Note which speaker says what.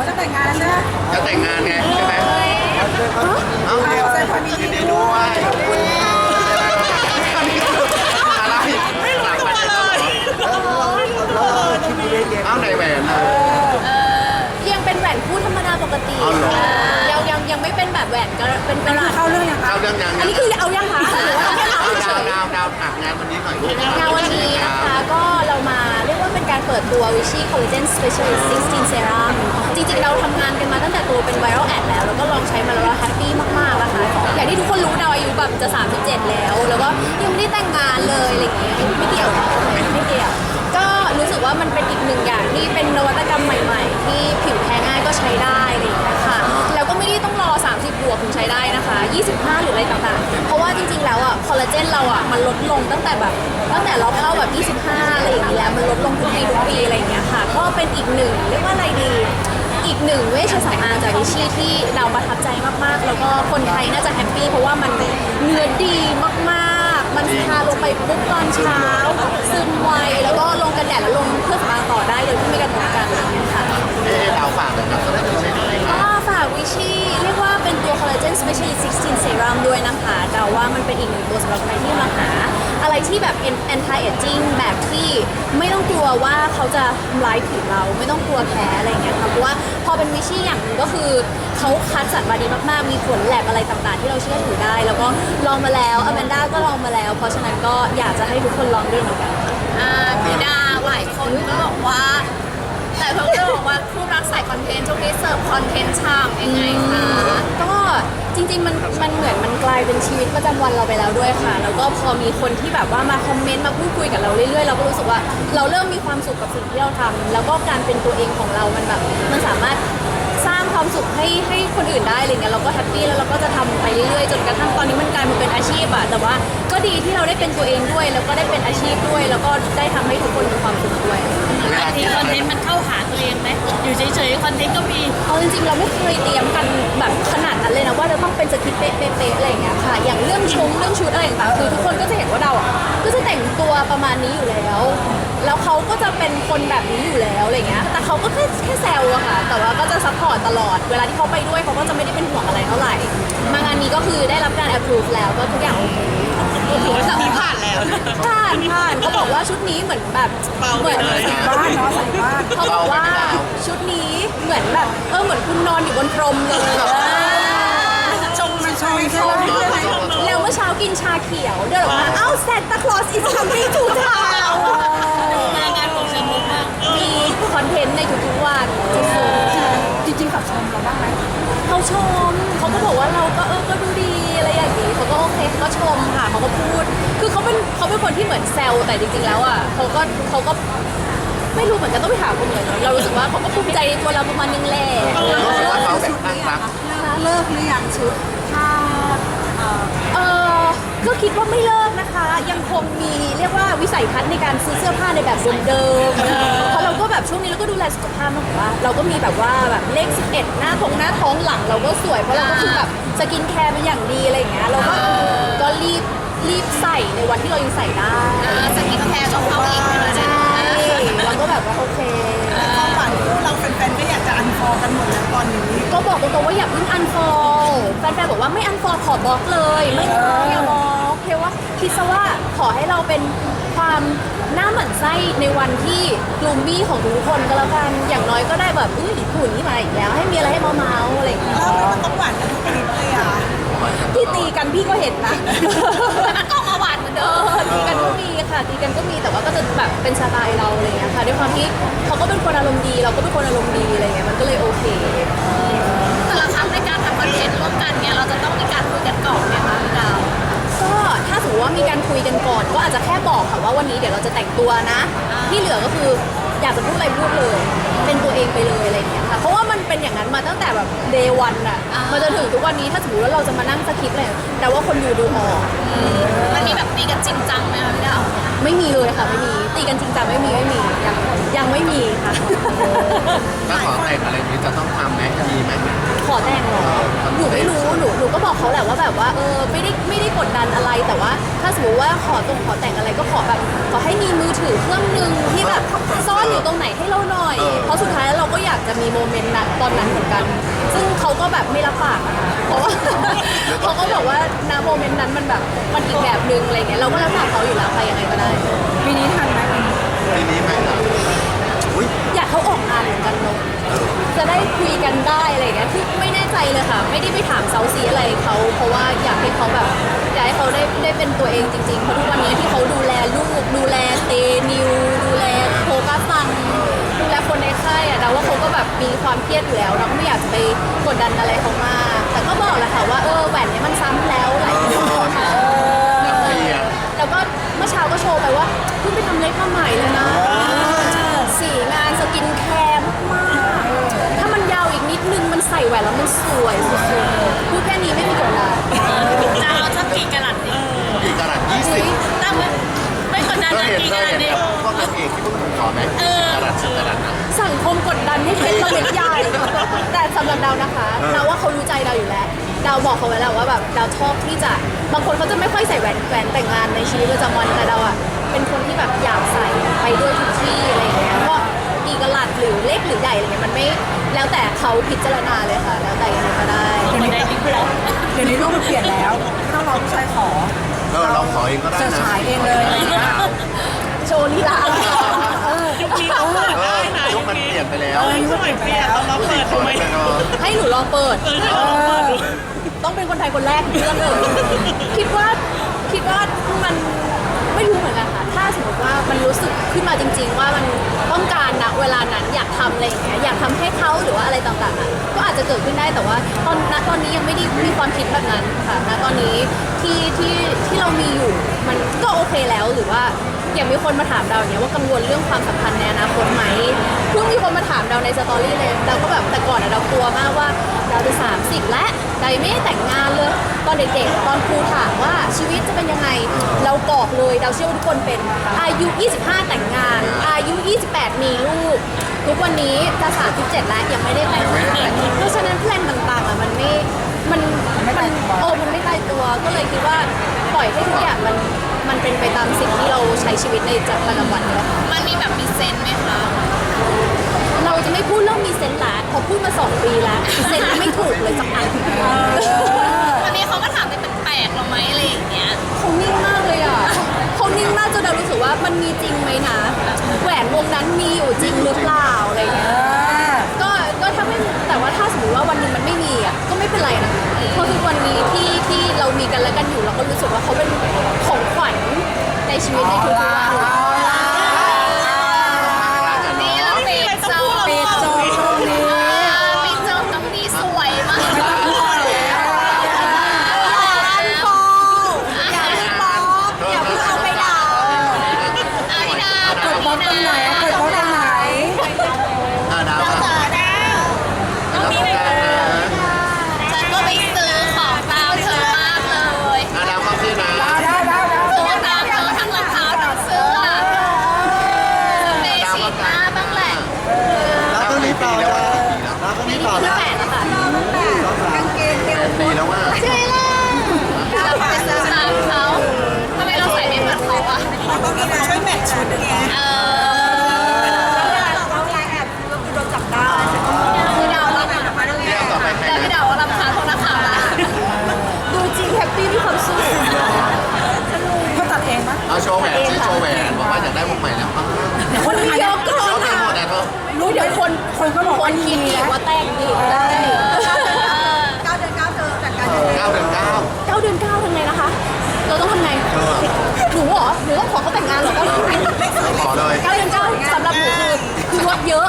Speaker 1: เขาจะแต่งงานแล้วใช่ไหม
Speaker 2: จะแต่งงานไงใช่ไหมเอ้า
Speaker 1: ขอแสดงความยินดี
Speaker 2: ยินดี
Speaker 1: ด้
Speaker 2: ด้
Speaker 1: ว
Speaker 2: วยยขอบคุณอะไรไม่รู้เลยเอ้าไหนแหวนอะ
Speaker 3: ยังเป็นแหวนคู่ธรรมดาปกติ
Speaker 2: เอาเหรอ
Speaker 3: ยังยังยังไม่เป็นแบบแหวนก็เป็นกระดาษ
Speaker 1: เข้าเรื่องยังคะ
Speaker 2: เข้าเรื่องยัง
Speaker 3: อันนี้คือเอายังคะหรือว่าแค่ถาม
Speaker 2: เอา
Speaker 3: เฉ
Speaker 2: ดาวย ดาวดาวอะงานวันนี้หน่อยลูก
Speaker 3: งานวันนี้นะคะก็เรามาเรียกว่าเป็นการเปิดตัว Vichy Collagen Specialist 16 Serum จริงๆ เราทำงานกันมาตั้งแต่ตัวเป็นไวรัลแอดแล้ว แล้วก็ลองใช้มาแล้วเราแฮปปี้มากๆนะคะอย่างที่ทุกคนรู้ดาวอายุแบบจะ 37 แล้ว แล้วก็ยังไม่ได้แต่งงานเลยอะไรอย่างเงี้ยไม่เกี่ยวไม่เกี่ยว ก็รู้สึกว่ามันเป็นอีกหนึ่งอย่างที่เป็นนวัตกรรมใหม่ ๆ ที่ผิวแพ้ง่ายก็ใช้ได้อะไรอย่างเงี้ยค่ะ บวกถึงใช้ได้นะคะ 25 หรืออะไรต่างๆ เพราะว่าจริงๆ แล้วอะคอลลาเจนเราอะมันลดลงตั้งแต่แบบตั้งแต่เราเข้าแบบ 25 อะไรอย่างเงี้ยแล้วมันลดลงทุกปีทุกปีอะไรอย่างเงี้ยค่ะก็เป็นอีกหนึ่งเรียกว่าอะไรดี อีกหนึ่งเวชสำอางจากวิชีที่เราประทับใจมากๆ แล้วก็คนไทยน่าจะแฮปปี้เพราะว่ามันเนื้อดีมากๆ มันทาลงไปปุ๊บตอนเช้าซึมไวแล้วก็ลงกันแดดแล้วลงเครื่องสำอางต่อได้เลยที่ไม่กระทบกันอะไรอย่างเงี้ยค่ะ
Speaker 2: เอ๊ะดาวฝากเลยนะสำหรับผู้ใช้ด้วย
Speaker 3: ก็ฝากวิชีเรียกว่าเป็น ตัว collagen specialist 16 serum ด้วยนะคะแต่ว่ามันเป็นอีกหนึ่งตัวสำหรับใครที่มาหา อะไรที่แบบ anti aging แบบที่ไม่ต้องกลัวว่าเขาจะทำร้ายผิวเราไม่ต้องกลัวแพ้อะไรอย่างเงี้ยค่ะเพราะว่าพอเป็นวิชี่อย่างหนึ่งก็คือเขาคัดสรรมาดีมากๆ มีผลแลบอะไรต่างๆ ที่เราเชื่อถือได้ แล้วก็ลองมาแล้วอแมนด้าก็ลองมาแล้ว เพราะฉะนั้นก็อยากจะให้ทุกคนลองด้วยเหมือนกัน
Speaker 4: อ่าพี่ดาหลายคนก็บอก นี้เสิร์ฟคอนเทนต์ชามยังไงคะ
Speaker 3: ก็จริงๆมันมันเหมือนมันกลายเป็นชีวิตประจำวันเราไปแล้วด้วยค่ะ แล้วก็พอมีคนที่แบบว่ามาคอมเมนต์มาพูดคุยกับเราเรื่อยๆ เราก็รู้สึกว่าเราเริ่มมีความสุขกับสิ่งที่เราทำแล้วก็การเป็นตัวเองของเรามันแบบมัน ความสุขให้ให้คนอื่นได้อะไรเงี้ยเราก็แฮปปี้แล้วเราก็จะทำไปเรื่อยๆจนกระทั่งตอนนี้มันกลายมาเป็นอาชีพอะแต่ว่าก็ดีที่เราได้เป็นตัวเองด้วย แล้วก็ได้เป็นอาชีพด้วย แล้วก็ได้ทำให้ทุกคนมีความสุขด้วย
Speaker 2: เวลา
Speaker 4: ที
Speaker 2: ที่
Speaker 4: คอนเทนต์มันเข้าหาตัวเองไหมอยู่เฉยๆคอนเทนต์ก็มี
Speaker 3: เอาจริงๆเราไม่เคยเตรียมกันแบบขนาดนั้นเลยนะว่าจะต้องเป็นสคริปต์เป๊ะๆๆอะไรอย่างเงี้ยค่ะ อย่างเรื่องชงเรื่องชุดอะไรต่างๆคือทุกคนก็จะเห็นว่าเราอะก็จะแต่งตัวประมาณนี้อยู่แล้ว แล้วเขาก็จะเป็นคนแบบนี้อยู่แล้วอะไรเงี้ย แต่เขาก็แค่แค่แซวอะค่ะ แต่ว่าก็จะซัพพอร์ตตลอด เวลาที่เขาไปด้วยเขาก็จะไม่ได้เป็นห่วงอะไรเท่าไหร่ มางานนี้ก็คือได้รับการ approve แล้วก็ทุกอย่างโอเค
Speaker 4: ถือว่ามีผ่านแล้ว
Speaker 3: ผ่านผ่านเขาบอกว่าชุดนี้เหมือนแบบเหมือน
Speaker 1: บ้านเนาะใส่บ้าน
Speaker 3: เขาบอกว่าชุดนี้เหมือนแบบเออเหมือนคุณนอนอยู่บนพรมเลย
Speaker 1: ชงมันชงใช่ไหม
Speaker 3: แล้วเมื่อเช้ากินชาเขียวเดินออกมาเอ้าแซนตาคลอส is coming to town
Speaker 4: พ
Speaker 3: ชม เขาก็บอกว่าเราก็เออก็ดูดีอะไรอย่างนี้เขาก็โอเคเขาก็ชมค่ะเขาก็พูด คือเขาเป็นเขาเป็นคนที่เหมือนแซวแต่จริงๆแล้วอะเขาก็เขาก็ไม่รู้เหมือนกันต้องไปถามคนอื่นเนอะเรารู้สึกว่าเขาก็ภูมิใจในตัวเราประมาณนึงแหละ
Speaker 2: รู้สึกว่าเขาแบบตั้งรับ
Speaker 1: เลิกหรือยังชุดถ้าเอ่อ
Speaker 3: เออก็คิดว่าไม่เลิกนะ คะยังคงมีเรียกว่าวิสัยทัศน์ในการซื้อเสื้อผ้าในแบบเดิมๆเพราะเราก็แบบช่วงนี้เราก็ดูแลสุขภาพมากกว่า เราก็มีแบบว่าแบบเลข 11 หน้าท้องหน้าท้องหลัง เราก็สวยเพราะเราก็คือแบบสกินแคร์เป็นอย่างดีอะไรอย่างเงี้ยเราก็ก็รีบรีบใส่ในวันที่เรายังใส่ได้
Speaker 4: อ่าสกินแคร์ของเขาอีกนะ
Speaker 3: ใช่เราก็แบบว่าโอเค
Speaker 1: ความหวานคู่เราแฟนๆก็อยากจะอันฟอกันหมดแล้วตอนนี้
Speaker 3: ก็บอกตรงๆว่าอย่าเพิ่งอันฟอลแฟนๆบอกว่าไม่อันฟอลขอบล็อกเลย ไม่เอาอย่าบล็อก เพราะว่าคิดซะว่าขอให้เราเป็นความหน้าหมั่นไส้ในวันที่กลุ่มบี้ของทุกคนก็แล้วกันอย่างน้อยก็ได้แบบอุ้ยหุ่นนี่มาอีกแล้ว ให้มีอะไรให้เมาๆอะไรอย่างเงี้ย
Speaker 1: แล้วมันต้องหวานกันทุกคลิปเลยอะ
Speaker 3: ที่ตีกันพี่ก็เห็นนะ
Speaker 4: แต่มันก็ออกมาหวานเหมือน
Speaker 3: เอ
Speaker 4: เดิม
Speaker 3: อตีกันก็มีค่ะตีกันก็มีแต่ว่าก็จะแบบเป็นสไตล์เราอะไรอย่างเงี้ยค่ะด้วยความที่เขาก็เป็นคนอารมณ์ดี เราก็เป็นคนอารมณ์ดีอะไรเงี้ยมันก็เลยโอเค
Speaker 4: แต่ละครั้งในการทำคอนเทนต์ร่วมกันเนี่ยเราจะต้องมีการคุยกันก่อนไหม ว่า
Speaker 3: มีการคุยกันก่อน ก็อาจจะแค่บอกค่ะว่าวันนี้เดี๋ยวเราจะแต่งตัวนะที่เหลือก็คืออยากจะพูดอะไรพูดเลย เป็นตัวเองไปเลยอะไรอย่างเงี้ยค่ะเพราะว่ามันเป็นอย่างนั้นมาตั้งแต่แบบ day one อะมาจนถึงทุกวันนี้ถ้าสมมติว่าเราจะมานั่งสคริปต์อะไรแต่ว่าคนดูดูออก
Speaker 4: มันมีแบบตีกันจริงจังไหมคะพี่ดาว
Speaker 3: ไม่มีเลยค่ะ ไม่มี ตีกันจริงจังไม่มีไม่มียังยังไม่มีค่ะ
Speaker 2: ถ้าขอแต่งอะไรนี้จะต้องทำไหมมีไหม
Speaker 3: ขอแต่งเหรอ หนูไม่รู้หนูหนูก็บอกเขาแหละว่าแบบว่าเออไม่ได้ไม่ได้กดดันอะไรแต่ว่า ถ้าสมมติว่าขอตรงขอแต่งอะไรก็ขอแบบขอให้มีมือถือเครื่องหนึ่งที่แบบซ่อนอยู่ตรงไหนให้เราหน่อย
Speaker 2: เออ
Speaker 3: เพราะสุดท้ายแล้ว เราก็อยากจะมีโมเมนต์นั้นตอนนั้นเหมือนกัน ซึ่งเขาก็แบบไม่รับปากอะค่ะเพราะว่า เขาก็บอกว่าณโมเมนต์นั้นมันแบบมันอีกแบบนึงอะไรเงี้ยเราก็รับปากเขาอยู่แล้วค่ะยังไงก็ได้
Speaker 1: ปีนี้ทันไหม
Speaker 2: ปีนี้ไหมครับอุ้ย
Speaker 3: อยากเขาออกงานเหมือนกันเนาะจะได้คุยกันได้อะไรอย่างเงี้ยคือไม่แน่ใจเลยค่ะ ไม่ได้ไปถามเซาซีอะไรเขาเพราะว่าอยากให้เขาแบบอยากให้เขาได้ได้เป็นตัวเองจริงๆเพราะทุกวันนี้ที่เขาดูแลลูกดูแลเตนิวดูแล ในค่ายอะนะว่าเขาก็แบบมีความเครียดอยู่แล้ว เราก็ไม่อยากจะไปกดดันอะไรเขามากแต่ก็บอกแหละค่ะว่าเออแหวนเนี้ยมันซ้ำแล้วอะไรอย่างเงี้ย
Speaker 2: นักเรียน
Speaker 3: แล้วก็เมื่อเช้าก็โชว์ไปว่าเพิ่งไปทำเล็บมาใหม่เลยนะสีงานสกินแคร์มากๆถ้ามันยาวอีกนิดนึงมันใส่แหวนแล้วมันสวยสุดๆพูดแค่นี้ไม่มีกดดัน
Speaker 4: มกดดัน
Speaker 3: ให้เพชรมาเล็กใหญ่แต่สำหรับดาวนะคะ
Speaker 2: เออ
Speaker 3: ดาวว่าเขารู้ใจดาวอยู่แล้วดาวบอกเขาไว้แล้วว่าแบบดาวชอบที่จะบางคนเขาจะไม่ค่อยใส่แหวนแหวนแต่งงานในชีวิตประจำวันแต่ดาวอะเป็นคนที่แบบอยากใส่ไปด้วยทุกที่อะไรอย่างเงี้ยก็กี่กะลัดหรือเล็กหรือใหญ่อะไรเงี้ยมันไม่แล้วแต่เขาพิจารณาเลยค่ะ แล้วแต่ยังไงก็ได้
Speaker 1: เดี๋ยวนี้เดี๋ยวนี้โลกมันเปลี่ยนแล้วไม่ต้องรอผู้ชายขอ
Speaker 2: เออเราขอเองก็ได้
Speaker 1: จะ
Speaker 2: นะ
Speaker 1: ฉายเองเลยอะไรอย่างเงี้ย
Speaker 3: โชว์ลีลา
Speaker 1: เออ
Speaker 2: ยุคมันเปลี่ยนไปแล้ว
Speaker 1: เรา
Speaker 2: เปิดทำไมเนาะ
Speaker 3: ให้หนูลองเปิดต้องเป็นคนไทยคนแรกเรื่องเลยคิดว่าคิดว่ามันไม่รู้เหมือนกันค่ะ ถ้าสมมติว่ามันรู้สึกขึ้นมาจริง ๆ ว่ามันต้องการนะเวลานั้นอยากทำอะไรอย่างเงี้ยอยากทำให้เขาหรือว่าอะไรต่างๆอะก็อาจจะเกิดขึ้นได้แต่ว่า ตอนณตอนนี้ยังไม่ได้มีความคิดแบบนั้นค่ะณตอนนี้ที่ที่ที่เรามีอยู่มันก็โอเคแล้วหรือว่า อย่างมีคนมาถามเราเนี้ยว่ากังวลเรื่องความสัมพันธ์ในอนาคตไหมเพิ่งมีคนมาถามเราในสตอรี่เลยเราก็แบบแต่ก่อนอะเรากลัวมากว่าเราจะสามสิบแล้วเรายังไม่ได้แต่งงานเลย ตอนเด็กๆ ตอนครูถามว่าชีวิตจะเป็นยังไง เราบอกเลยเราเชื่อว่าทุกคนเป็นอายุ 25 แต่งงาน อายุ 28 มีลูก ทุกวันนี้จะ37 แล้วยังไม่ได้แต่งงานเพราะฉะนั้นแพลนต่างๆอะมันไม่มันมันโอ้มันไม่ตายตัวก็เลยคิดว่าปล่อยให้ทุกอย่างมัน มันเป็นไปตามสิ่งที่เราใช้ชีวิตในประจำวันนี่แหละค่ะ
Speaker 4: มันมีแบบมีเซนส์ไหมคะ
Speaker 3: เราจะไม่พูดเรื่องมีเซนส์ละพอพูดมาสองปีแล้วเซนส์ไม่ถูกเลยสักอัน
Speaker 4: ที่เรา วันคิดีว่าแต่งอีกเก้าเดือนเก้าเจ
Speaker 3: อจากการเดินเก้าเดือนเก้าเก้าเดืนเก้าทำไงนะคะ เราต้องทำไง หนูเหรอ หนูต้องขอเขาแต่งงานเหรอเก้าเดืนเก้าสำหรับหนูคือคือลดเยอะ